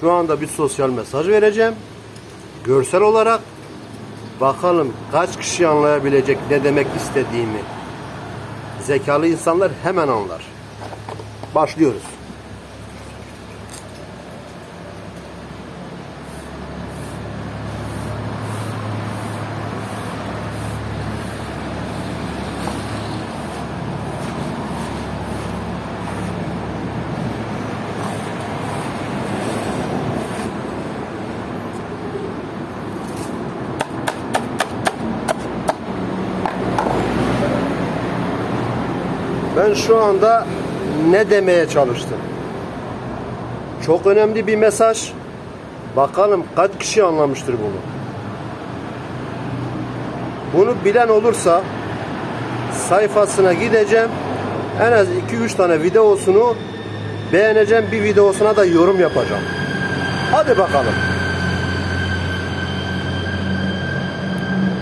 Şu anda bir sosyal mesaj vereceğim. Görsel olarak bakalım kaç kişi anlayabilecek ne demek istediğimi. Zekalı insanlar hemen anlar. Başlıyoruz. Ben şu anda ne demeye çalıştım? Çok önemli bir mesaj. Bakalım kaç kişi anlamıştır bunu. Bunu bilen olursa sayfasına gideceğim. En az 2-3 tane videosunu beğeneceğim. Bir videosuna da yorum yapacağım. Hadi bakalım.